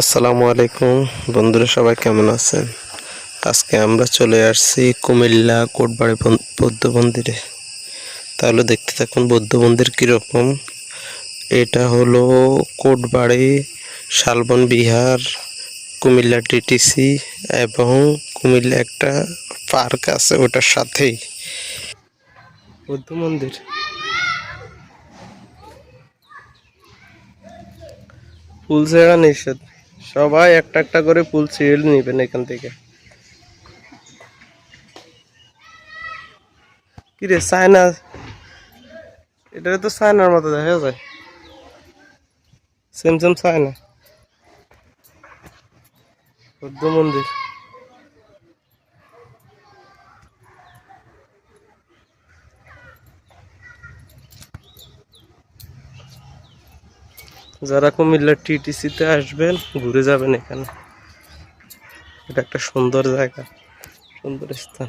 আসসালামু আলাইকুম। বন্ধুরা সবাই কেমন আছেন? আজকে আমরা চলে আসছি কুমিল্লা কোটবাড়ি বৌদ্ধ মন্দিরে। তাহলে দেখতে থাকুন বৌদ্ধ মন্দির কীরকম। এটা হলো কোটবাড়ি, শালবন বিহার, কুমিল্লা টিটিসি এবং কুমিল্লা একটা পার্ক আছে ওটার সাথেই। বৌদ্ধ মন্দির। ফুল ছেঁড়া নিষেধ। সবাই একটা একটা করে ফুল সিরিয়াল নেবেন এখান থেকে। কি রে চায়না এটা তো চায়নার মতো দেখা যায়। সেম সেম চায়না বৌদ্ধ মন্দির। যারা কুমিল্লার টিটিসিতে আসবেন ঘুরে যাবেন এখানে। এটা একটা সুন্দর জায়গা সুন্দর স্থান।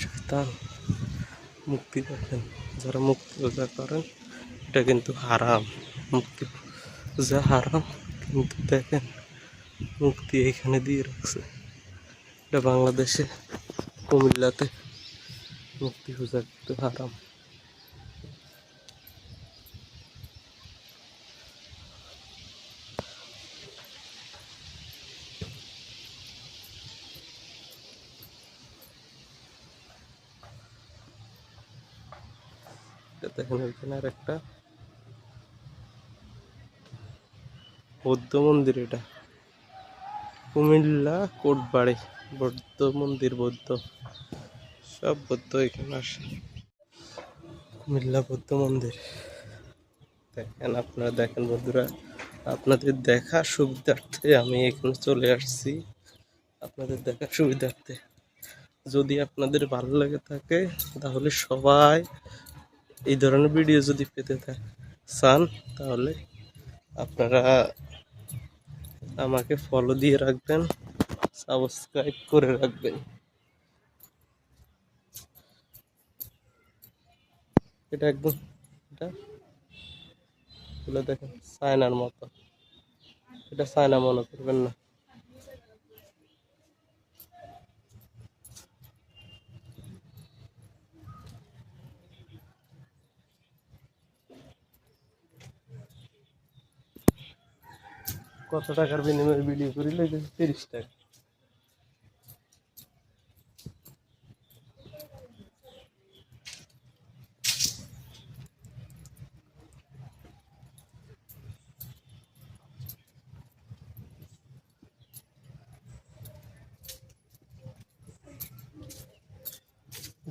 শয়তান মুক্তি দেখেন যারা মুক্তি রোজা করেন, এটা কিন্তু হারাম। মুক্তি পূজা হারাম, কিন্তু দেখেন, মুক্তি এখানে দিয়ে রাখছে। এটা বাংলাদেশে কুমিল্লাতে মুক্তি পূজা কিন্তু হারাম। দেখেন ওইখানে আর একটা বৌদ্ধ মন্দির এটা। কুমিল্লা, কোটবাড়ি, বৌদ্ধ মন্দির, বৌদ্ধ। সব বৌদ্ধ এখানে আসে। কুমিল্লা বৌদ্ধ মন্দির। দেখেন আপনারা, দেখেন বন্ধুরা, আপনাদের দেখা সুবিধার্থে আমি এখানে চলে আসছি। আপনাদের দেখার সুবিধার্থে। যদি আপনাদের ভালো লাগে থাকে, তাহলে সবাই এই ধরনের ভিডিও যদি পেতে চান, তাহলে আপনারা আমাকে ফলো দিয়ে রাখবেন সাবস্ক্রাইব করে রাখবেন। এটা একদম এটা এগুলো দেখেন সায়নার মতো। এটা সায়না মনে করবেন না। কত টাকার বিনিময়ে ভিডিও করিলে তিরিশ টাকা।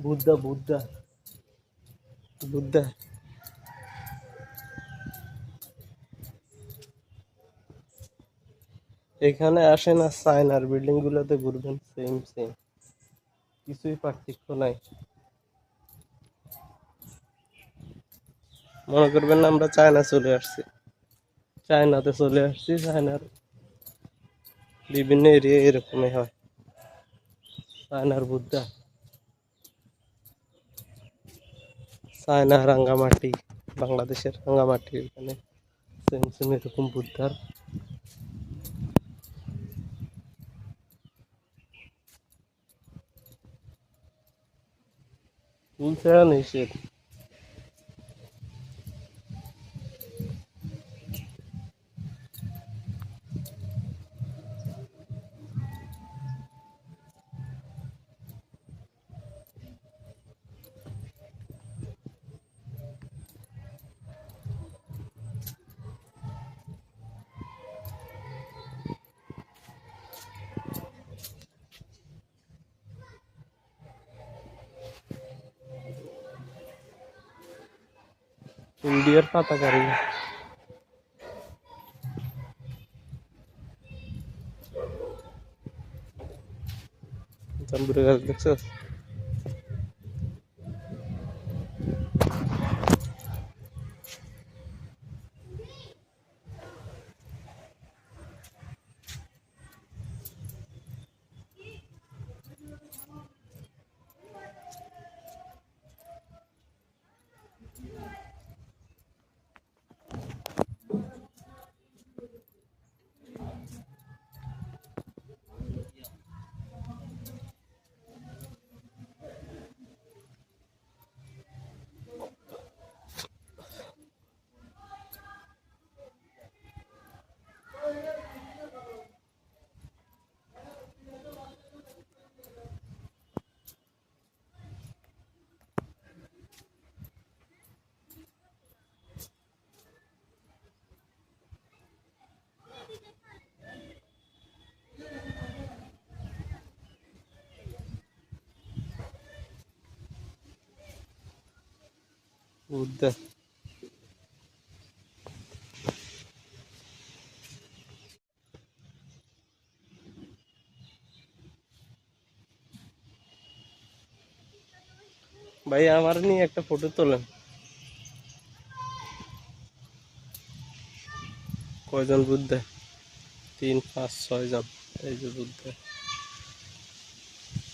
বুদ্ধা বুদ্ধা। বুদ্ধা। এখানে আসেন আর চায়নার বিল্ডিং গুলোতে ঘুরবেন সেম সেম কিছুই পার্থক্য নাই। মনে করবেন না আমরা চায়না চলে আসছি। চায়নাতে চলে আসছি, চায়নার বিভিন্ন এরিয়া এরকমই হয়। চায়নার বুদ্ধা। চায়না রাঙ্গামাটি, বাংলাদেশের রাঙ্গামাটি এখানে সেম সেম এরকম বুদ্ধার। ফুল Full deer pa tagari. Tambur gas dekses. Buddha ভাই, আমার নিয়ে একটা ফটো তোলেন। কয়জন বুদ্ধা? তিন, পাঁচ, ছয় জন। এই যে বুদ্ধা।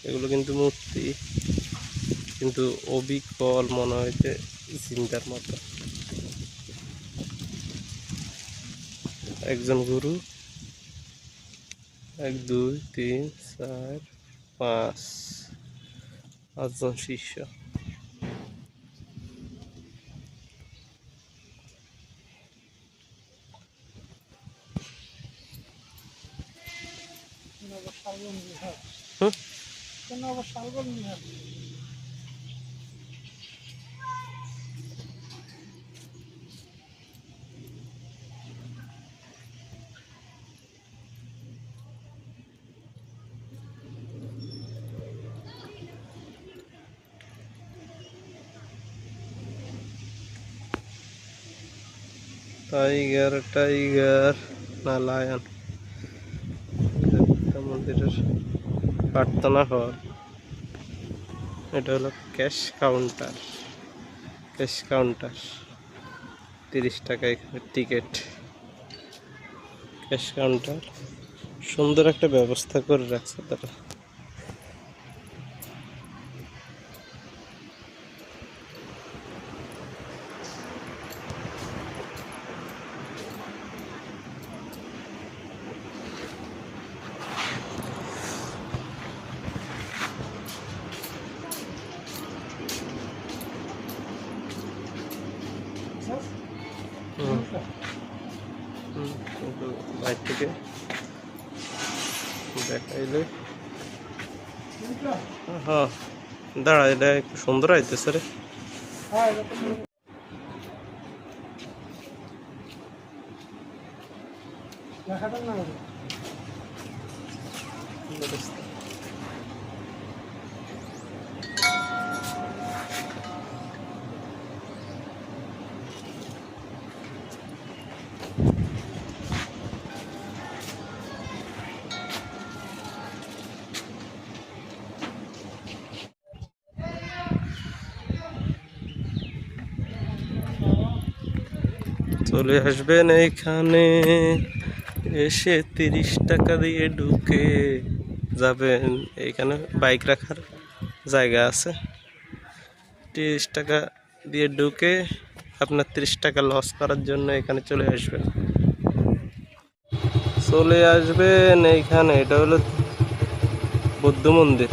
এগুলো কিন্তু মূর্তি। কিন্তু অবিকল মনে হয়েছে চিন্তার মতো। একজন গুরু। এক দুই তিন চার পাঁচ পাঁচজন শিষ্য? কেন আবার টাইগার টাইগার, না, লায়ন। মন্দিরের প্রার্থনা হল। এটা হলো ক্যাশ কাউন্টার। Cash counter. তিরিশ টাকা এখানে টিকিট। Cash counter. সুন্দর একটা ব্যবস্থা করে রাখছে তারা। কিন্তু বাইর থেকে দেখাইলে। হ্যাঁ দাঁড়া এটা একটু সুন্দর আইতেছে রে। দেখাটা না। চলে আসবেন এইখানে। এসে তিরিশ টাকা দিয়ে ঢুকে যাবেন। এইখানে বাইক রাখার জায়গা আছে। তিরিশ টাকা দিয়ে ঢুকে আপনার তিরিশ টাকা লস করার জন্য এখানে চলে আসবেন। চলে আসবেন এইখানে, এটা হলো বৌদ্ধ মন্দির।